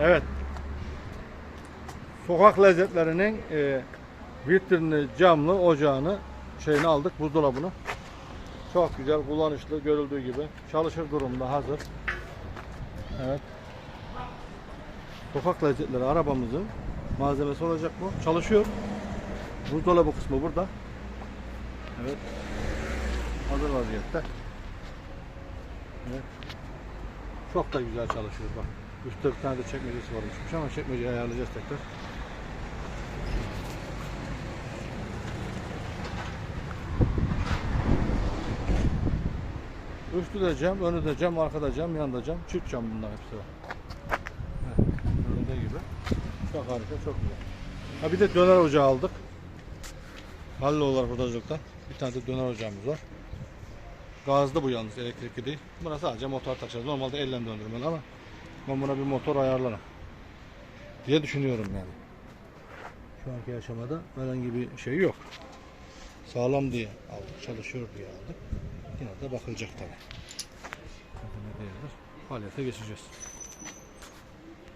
Evet. Sokak lezzetlerinin e, vitrinli camlı ocağını şeyini aldık buzdolabını. Çok güzel kullanışlı görüldüğü gibi çalışır durumda hazır. Evet. Sokak lezzetleri arabamızın malzemesi olacak bu. Çalışıyor. Buzdolabı kısmı burada. Evet. Hazır vaziyette. Evet. Çok da güzel çalışıyor bak. Üstte bir tane de çekmecesi varmış ama çekmeceyi ayarlayacağız tekrar. Üstü de cam, önü de cam, arkada cam, yanında cam. Çift cam bunlar hepsi var. Evet, Görüldüğü gibi. Çok harika, çok güzel. Ha bir de döner ocağı aldık. Hallollar hurdacılıktan. Bir tane de döner ocağımız var. Gazlı bu yalnız elektrikli değil. Buna sadece motor takacağız. Normalde elle döndürmeli ama ben buna bir motor ayarlarım. Diye düşünüyorum yani. Şu anki aşamada herhangi bir şey yok. Sağlam diye aldık, çalışıyor diye aldık. Yine de bakılacak tabii. Faaliyete geçeceğiz.